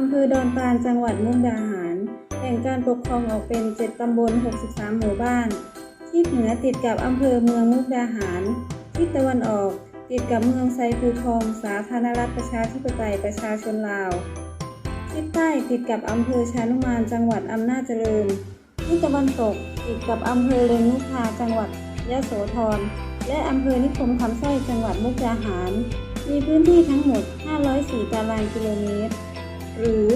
อำเภอดอนตาลจังหวัดมุกดาหารแบ่งการปกครองออกเป็น 7 ตำบล 63 หมู่บ้านทิศเหนือติดกับอำเภอเมืองมุกดาหารทิศตะวันออกติดกับเมืองไซภูทอง สาธารณรัฐประชาธิปไตยประชาชนลาว ทิศใต้ติดกับอำเภอชานุมานจังหวัดอำนาจเจริญ ทิศตะวันตกติดกับอำเภอเรนุชาจังหวัดยะโสธร และอำเภอนิคมคำสร้อยจังหวัดมุกดาหาร มีพื้นที่ทั้งหมด 504 ตารางกิโลเมตร หรือ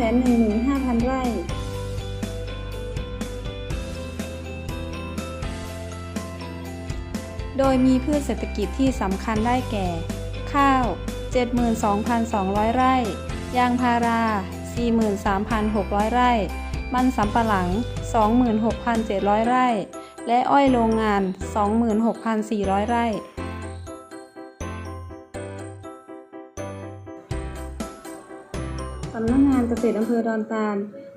315,000 ไร่ โดยมีพืชเศรษฐกิจที่สำคัญได้แก่ ข้าว 72,200 ไร่ ยางพารา 43,600 ไร่ มันสำปะหลัง 26,700 ไร่ และอ้อยโรงงาน 26,400 ไร่ำนักงานเกษตรอำเภอดอนตาล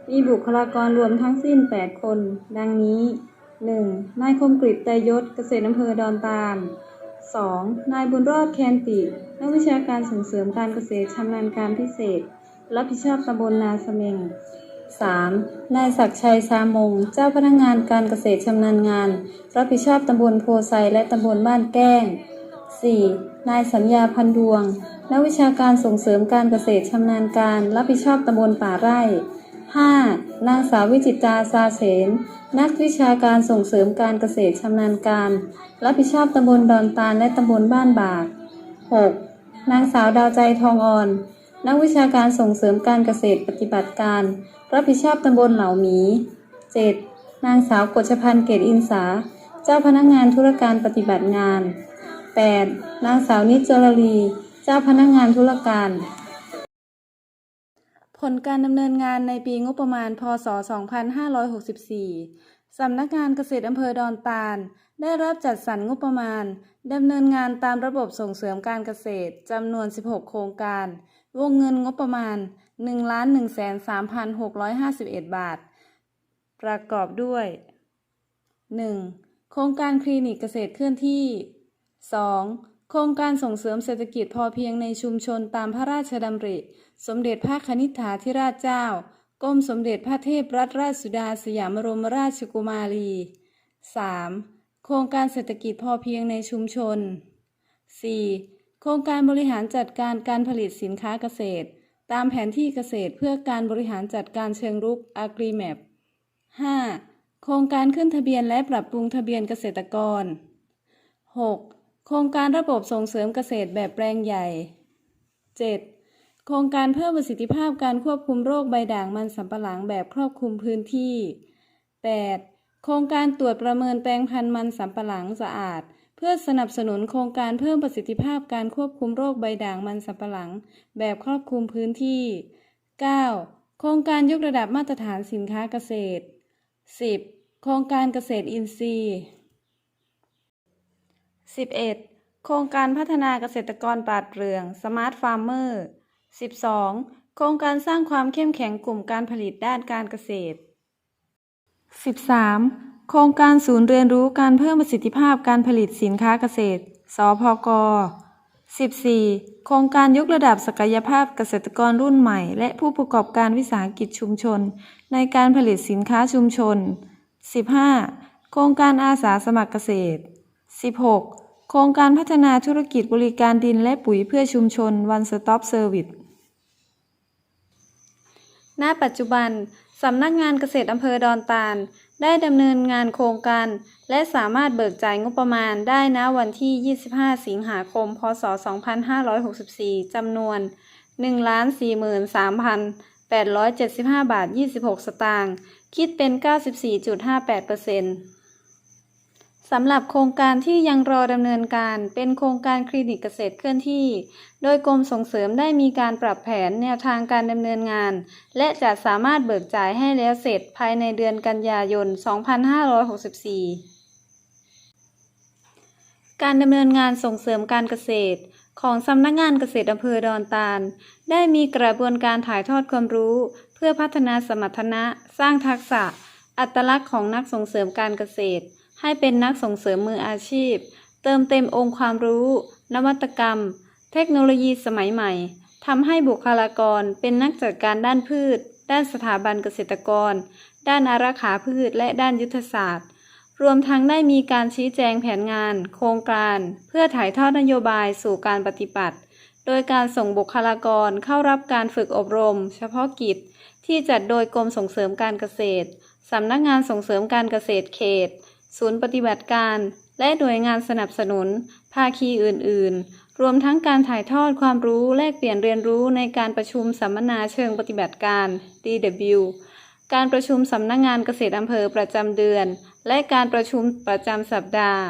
มีบุคลากรรวมทั้งสิ้น 8 คน ดังนี้ 1. นายคมกริตไตยศเกษตรอำเภอดอนตาล 2. นายบุญรอดแคนติ นักวิชาการส่งเสริมการเกษตรชำนาญการพิเศษ รับผิดชอบตำบลนาเสมง 3. นายศักชัยซามง เจ้าพนักงานการเกษตรชำนาญงาน รับผิดชอบตำบลโพไซและตำบลบ้านแก้ง 4. นายสัญญาพันดวง นักวิชาการส่งเสริมการเกษตรชำนาญการ รับผิดชอบตำบลป่าไร่ 5. นางสาววิจิตาซาเสน นักวิชาการส่งเสริมการเกษตรชำนาญการ รับผิดชอบตำบลดอนตาลและตำบลบ้านบาก 6. นางสาวดาวใจทองอ่อน นักวิชาการส่งเสริมการเกษตรปฏิบัติการ รับผิดชอบตำบลเหล่าหมี 7. นางสาวกฎชพันธ์เกตอินสา เจ้าพนักงานธุรการปฏิบัติงาน 8. นางสาวนิจจรลี เจ้าพนักงานธุรการ ผลการดำเนินงานในปีงบประมาณ พศ 2564 สำนักงานเกษตรอำเภอดอนตาล ได้รับจัดสรรงบประมาณ ดำเนินงานตามระบบส่งเสริมการเกษตรจำนวน 16 โครงการ วงเงินงบประมาณ 1,103,651 บาท ประกอบด้วย 1. โครงการคลินิกเกษตรเคลื่อนที่ 2. โครงการส่งเสริมเศรษฐกิจพอเพียงในชุมชนตามพระราชดำริ สมเด็จพระคณิษฐาธิราชเจ้ากรมสมเด็จพระเทพรัตนราชสุดาสยามบรมราชกุมารี 3. โครงการเศรษฐกิจพอเพียงในชุมชน 4. โครงการบริหารจัดการการผลิตสินค้าเกษตร ตามแผนที่เกษตรเพื่อการบริหารจัดการเชิงรุก Agri-Map 5. โครงการขึ้นทะเบียนและปรับปรุงทะเบียนเกษตรกร 6. โครงการระบบส่งเสริมเกษตรแบบแปลงใหญ่ 7. โครงการเพิ่มประสิทธิภาพการควบคุมโรคใบด่างมันสำปะหลังแบบครอบคลุมพื้นที่ 8. โครงการตรวจประเมินแปลงพันธุ์มันสำปะหลังสะอาด เพื่อสนับสนุนโครงการเพิ่มประสิทธิภาพการควบคุมโรคใบด่างมันสำปะหลัง แบบครอบคลุมพื้นที่ 9. โครงการยกระดับมาตรฐานสินค้าเกษตร 10. โครงการเกษตรอินทรีย์ 11. โครงการพัฒนาเกษตรกรปราดเปรื่อง Smart Farmer 12. โครงการสร้างความเข้มแข็งกลุ่มการผลิตด้านการเกษตร 13. โครงการศูนย์เรียนรู้การเพิ่มประสิทธิภาพการผลิตสินค้าเกษตร สพก 14. โครงการยกระดับศักยภาพเกษตรกรรุ่นใหม่ และผู้ประกอบการวิสาหกิจชุมชน ในการผลิตสินค้าชุมชน 15. โครงการอาสาสมัครเกษตร 16. โครงการพัฒนาธุรกิจบริการดินและปุ๋ยเพื่อชุมชน One Stop Service ณ ปัจจุบัน สำนักงานเกษตรอำเภอดอนตาล ได้ดำเนินงานโครงการ และสามารถเบิกจ่ายงบประมาณได้ณวันที่ 25 สิงหาคม พศ 2564 จำนวน 1,43,875 บาท 26 สตางค์ คิดเป็น 94.58% สำหรับโครงการที่ยังรอดำเนินการเป็นโครงการคลินิกเกษตรเคลื่อนที่ โดยกรมส่งเสริมได้มีการปรับแผนแนวทางการดำเนินงาน และจะสามารถเบิกจ่ายให้แล้วเสร็จภายในเดือนกันยายน 2564 การดำเนินงานส่งเสริมการเกษตร ของสำนักงานเกษตรอำเภอดอนตาล ได้มีกระบวนการถ่ายทอดความรู้ เพื่อพัฒนาสมรรถนะ สร้างทักษะ อัตลักษณ์ของนักส่งเสริมการเกษตร ให้เป็นนักส่งเสริมมืออาชีพ เติมเต็มองค์ความรู้ นวัตกรรม เทคโนโลยีสมัยใหม่ทำให้บุคลากรเป็นนักจัดการด้านพืช ด้านสถาบันเกษตรกร ด้านอารักขาพืชและด้านยุทธศาสตร์ รวมทั้งได้มีการชี้แจงแผนงาน โครงการ เพื่อถ่ายทอดนโยบายสู่การปฏิบัติ โดยการส่งบุคลากรเข้ารับการฝึกอบรม เฉพาะกิจ ที่จัดโดยกรมส่งเสริมการเกษตรสำนักงานส่งเสริมการเกษตรเขต ศูนย์ปฏิบัติการ และหน่วยงานสนับสนุน ภาคีอื่น ๆ รวมทั้งการถ่ายทอดความรู้แลกเปลี่ยนเรียนรู้ในการประชุมสัมมนาเชิงปฏิบัติการ DW การประชุมสำนักงานเกษตรอำเภอประจำเดือน และการประชุมประจำสัปดาห์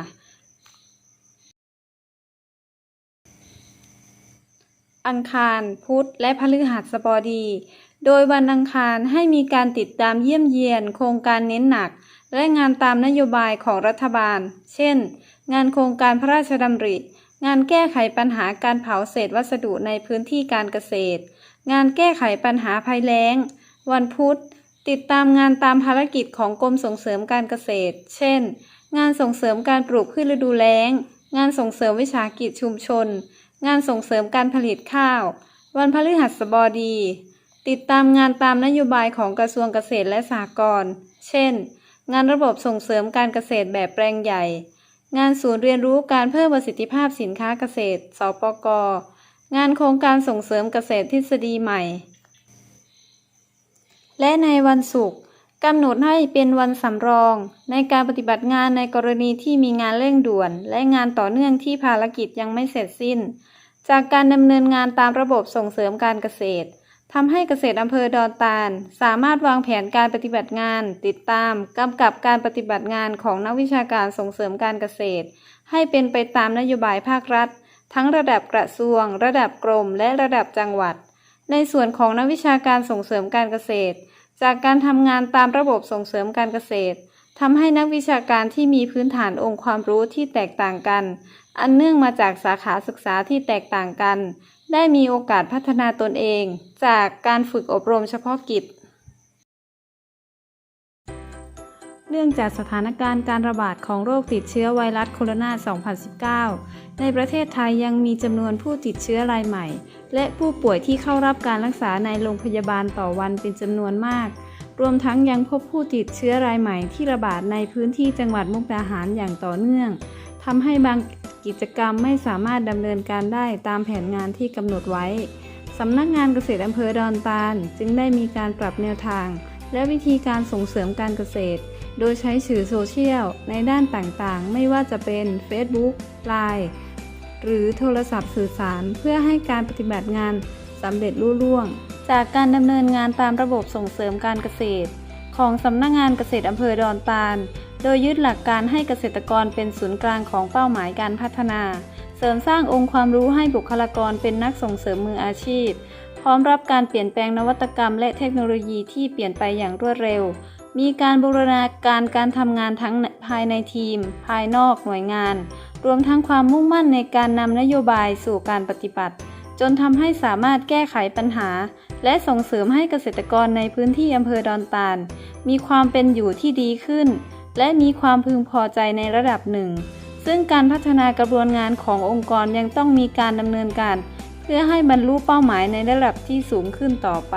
อังคาร พุธ และพฤหัสบดี โดยวันอังคารให้มีการติดตามเยี่ยมเยียนโครงการเน้นหนัก และงานตามนโยบายของรัฐบาล เช่น งานโครงการพระราชดำริ งานแก้ไขปัญหาการเผาเศษวัสดุในพื้นที่การเกษตร งานแก้ไขปัญหาภัยแล้ง วันพุธ ติดตามงานตามภารกิจของกรมส่งเสริมการเกษตร เช่น งานส่งเสริมการปลูกพืชฤดูแล้ง งานส่งเสริมวิสาหกิจชุมชน งานส่งเสริมการผลิตข้าว วันพฤหัสบดี ติดตามงานตามนโยบายของกระทรวงเกษตรและสหกรณ์ เช่น งานระบบส่งเสริมการเกษตรแบบแปลงใหญ่ งานศูนย์เรียนรู้การเพิ่มประสิทธิภาพสินค้าเกษตร สปก งานโครงการส่งเสริมเกษตรทฤษฎีใหม่ และในวันศุกร์กำหนดให้เป็นวันสำรอง ในการปฏิบัติงานในกรณีที่มีงานเร่งด่วน และงานต่อเนื่องที่ภารกิจยังไม่เสร็จสิ้น จากการดำเนินงานตามระบบส่งเสริมการเกษตร ทำให้เกษตรอำเภอดอนตาล สามารถวางแผนการปฏิบัติงาน ติดตามกำกับการปฏิบัติงานของนักวิชาการส่งเสริมการเกษตร ให้เป็นไปตามนโยบายภาครัฐ ทั้งระดับกระทรวง ระดับกรม และระดับจังหวัด ในส่วนของนักวิชาการส่งเสริมการเกษตร จากการทำงานตามระบบส่งเสริมการเกษตรทำให้นักวิชาการที่มีพื้นฐานองค์ความรู้ที่แตกต่างกัน อันเนื่องมาจากสาขาศึกษาที่แตกต่างกัน ได้มีโอกาสพัฒนาตนเองจากการฝึกอบรมเฉพาะกิจ เนื่องจากสถานการณ์การระบาดของโรคติดเชื้อไวรัสโคโรนา 2019 ในประเทศไทยยังมีจำนวนผู้ติดเชื้อรายใหม่ และผู้ป่วยที่เข้ารับการรักษาในโรงพยาบาลต่อวันเป็นจำนวนมาก รวมทั้งยังพบผู้ติดเชื้อรายใหม่ที่ระบาดในพื้นที่จังหวัดมุกดาหารอย่างต่อเนื่องทำให้บาง กิจกรรมไม่สามารถดำเนินการได้ตามแผนงานที่กำหนดไว้สำนักงานเกษตรอำเภอดอนตาล จึงได้มีการปรับแนวทาง และวิธีการส่งเสริมการเกษตร โดยใช้สื่อโซเชียลในด้านต่างๆ ไม่ว่าจะเป็น Facebook Line หรือโทรศัพท์สื่อสารเพื่อให้การปฏิบัติงานสำเร็จรุ่ล่วง จากการดำเนินงานตามระบบส่งเสริมการเกษตร ของสำนักงงานเกษตรอำเภอดอนตาล โดยยึดหลักการให้เกษตรกรเป็นศูนย์กลางของเป้าหมายการพัฒนา เสริมสร้างองค์ความรู้ให้บุคลากรเป็นนักส่งเสริมมืออาชีพ พร้อมรับการเปลี่ยนแปลงนวัตกรรม และเทคโนโลยีที่เปลี่ยนไปอย่างรวดเร็ว มีการบูรณาการการทำงานทั้งภายในทีม ภายนอกหน่วยงาน รวมทั้งความมุ่งมั่นในการนำนโยบายสู่การปฏิบัติ จนทำให้สามารถแก้ไขปัญหา และส่งเสริมให้เกษตรกรในพื้นที่อำเภอดอนตาลมีความเป็นอยู่ที่ดีขึ้น และมีความพึงพอใจในระดับหนึ่ง ซึ่งการพัฒนากระบวนงานขององค์กรยังต้องมีการดำเนินการ เพื่อให้บรรลุเป้าหมายในระดับที่สูงขึ้นต่อไป